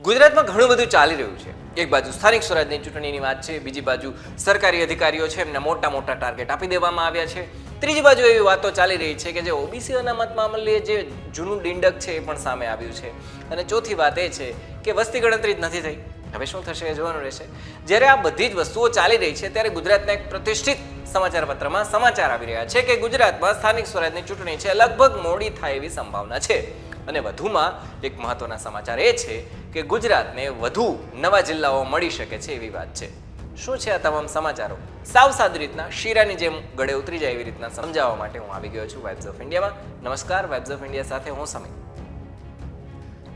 ગુજરાતમાં ઘણું બધું ચાલી રહ્યું છે. એક બાજુ સ્થાનિક સ્વરાજની ચૂંટણીની વાત છે, બીજી બાજુ સરકારી અધિકારીઓ છે, એમને મોટા મોટા ટાર્ગેટ આપી દેવામાં આવ્યા છે. ત્રીજી બાજુ એવી વાતો ચાલી રહી છે કે જે ઓબીસી અનામત મામલે જે જૂનું ડિંડક છે એ પણ સામે આવ્યું છે. અને ચોથી વાત એ છે કે વસ્તી ગણતરી જ નથી થઈ. હવે શું થશે એ જોવાનું રહેશે. જ્યારે આ બધી જ વસ્તુઓ ચાલી રહી છે, ત્યારે ગુજરાતના એક પ્રતિષ્ઠિત સમાચાર પત્રમાં સમાચાર આવી રહ્યા છે કે ગુજરાતમાં સ્થાનિક સ્વરાજની ચૂંટણી છે, લગભગ મોડી થાય એવી સંભાવના છે. અને વધુમાં એક મહત્વના સમાચાર એ છે કે ગુજરાતને વધુ નવા જિલ્લાઓ મળી શકે છે એવી વાત છે. શું છે આ તમામ સમાચારો? સાવ સાદી રીતના શીરાની જેમ ગળે ઉતરી જાય એવી રીતના સમજાવવા માટે હું આવી ગયો છું વેબ્સ ઓફ ઇન્ડિયામાં નમસ્કાર વેબ્સ ઓફ ઇન્ડિયા સાથે હું સમય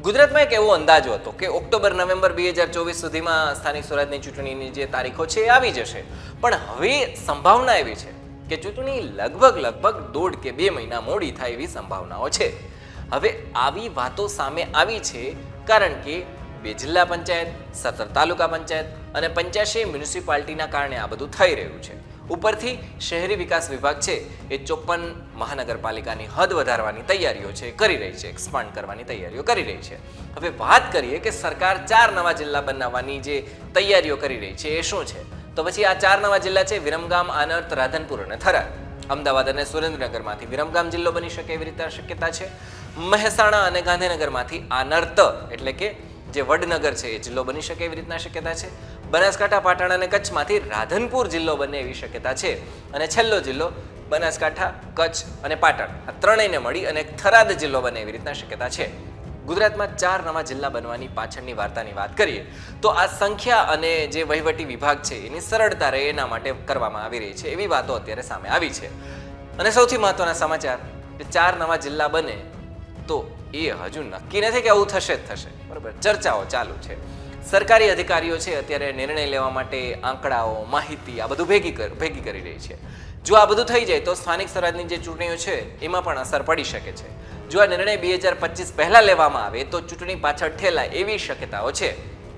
ગુજરાતમાં એક એવો અંદાજો હતો કે ઓક્ટોબર, નવેમ્બર બે હજાર ચોવીસ સુધીમાં સ્થાનિક સ્વરાજની ચૂંટણીની જે તારીખો છે એ આવી જશે. પણ હવે સંભાવના એવી છે કે ચૂંટણી લગભગ લગભગ દોઢ કે બે મહિના મોડી થાય એવી સંભાવનાઓ છે. હવે આવી વાતો સામે આવી છે કારણ કે બે જિલ્લા પંચાયત, સત્તર તાલુકા પંચાયત અને પંચ્યાસી મ્યુનિસિપાલિટીના કારણે આ બધું થઈ રહ્યું છે. ઉપરથી શહેરી વિકાસ વિભાગ છે એ ચોપન મહાનગરપાલિકાની હદ વધારવાની તૈયારીઓ છે, કરી રહી છે એક્સપાન્ડ કરવાની તૈયારીઓ કરી રહી છે. હવે વાત કરીએ કે સરકાર ચાર નવા જિલ્લા બનાવવાની જે તૈયારીઓ કરી રહી છે એ શું છે? તો પછી આ ચાર નવા જિલ્લા છે વિરમગામ, આનર્ત, રાધનપુર અને થરાદ. અમદાવાદ અને સુરેન્દ્રનગરમાંથી. વિરમગામ જિલ્લો બની શકે એવી રીતે શક્યતા છે. મહેસાણા અને ગાંધીનગરમાંથી આનર્ત એટલે કે જે વડનગર છે એ જિલ્લો બની શકે એવી રીતના શક્યતા છે. બનાસકાંઠા, પાટણ અને કચ્છમાંથી રાધનપુર જિલ્લો બને એવી શક્યતા છે. અને છેલ્લો જિલ્લો બનાસકાંઠા, કચ્છ અને પાટણ આ ત્રણેયને મળી અને થરાદ જિલ્લો બને એવી રીતના શક્યતા છે. ગુજરાતમાં ચાર નવા જિલ્લા બનવાની પાછળની વાર્તાની વાત કરીએ, તો આ સંખ્યા અને જે વહીવટી વિભાગ છે, એની સરળતા રહે એના માટે કરવામાં આવી રહી છે, એવી વાતો અત્યારે સામે આવી છે. અને સૌથી મહત્વના સમાચાર, કે ચાર નવા જિલ્લા બને, તો એ હજુ નક્કી નથી કે આવું થશે જ થશે. બરાબર? ચર્ચાઓ ચાલુ છે. સરકારી અધિકારીઓ છે, અત્યારે નિર્ણય લેવા માટે આંકડાઓ, માહિતી, આ બધું ભેગી કર, ભેગી કરી રહી છે. જો આ બધું થઈ જાય, તો સ્થાનિક સ્વરાજની જે ચૂંટણીઓ છે, એમાં પણ અસર પડી શકે છે. જો આ નિર્ણય બે હજાર પચીસ પહેલાં લેવામાં આવે, તો ચૂંટણી પાછળ ઠેલાય એવી શક્યતાઓ છે.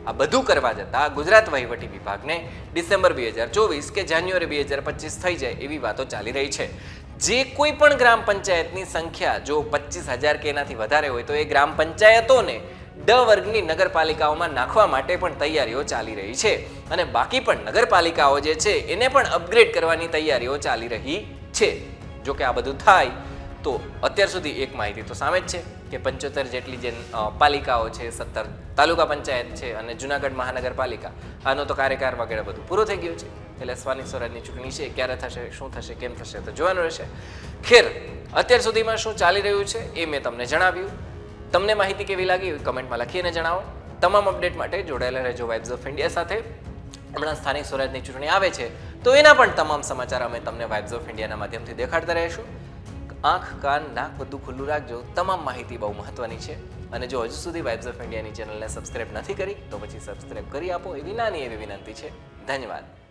આ બધું કરવા જતાં ગુજરાત વહીવટી વિભાગને ડિસેમ્બર બે હજાર ચોવીસ કે જાન્યુઆરી બે હજાર પચીસ થઈ જાય એવી વાતો ચાલી રહી છે. જે કોઈ પણ ગ્રામ પંચાયતની સંખ્યા જો પચીસ હજાર કે એનાથી વધારે હોય, તો એ ગ્રામ પંચાયતોને ડ વર્ગની નગરપાલિકાઓમાં નાખવા માટે પણ તૈયારીઓ ચાલી રહી છે. અને બાકી પણ નગરપાલિકાઓ જે છે, એને પણ અપગ્રેડ કરવાની તૈયારીઓ ચાલી રહી છે. જો કે આ બધું થાય તો અત્યાર સુધી એક માહિતી તો સામે જ છે કે પંચોતેર જેટલી જે પાલિકાઓ છે, સત્તર તાલુકા પંચાયત છે અને જુનાગઢ મહાનગરપાલિકા, આનો તો કાર્યકાર વગેરે બધું પૂરો થઈ ગયું છે. એટલે સ્થાનિક સ્વરાજની ચૂંટણી છે, ક્યારે થશે, શું થશે, કેમ થશે, તો જોવાનું રહેશે. ખેર, અત્યાર સુધીમાં શું ચાલી રહ્યું છે એ મેં તમને જણાવ્યું. તમને માહિતી કેવી લાગી કમેન્ટમાં લખીને જણાવો. તમામ અપડેટ માટે જોડાયેલા રહેજો વાઇબ્સ ઓફ ઇન્ડિયા સાથે. હમણાં સ્થાનિક સ્વરાજની ચૂંટણી આવે છે, તો એના પણ તમામ સમાચાર અમે તમને વાઇબ્સ ઓફ ઇન્ડિયાના માધ્યમથી દેખાડતા રહીશું. આંખ, કાન, નાક બધું ખુલ્લું રાખજો. તમામ માહિતી બહુ મહત્વની છે. અને જો હજુ સુધી વાઇબ્સ ઓફ ઇન્ડિયાની ચેનલને સબસ્ક્રાઇબ નથી કરી, તો પછી સબસ્ક્રાઇબ કરી આપો એવી નાની એવી વિનંતી છે. ધન્યવાદ.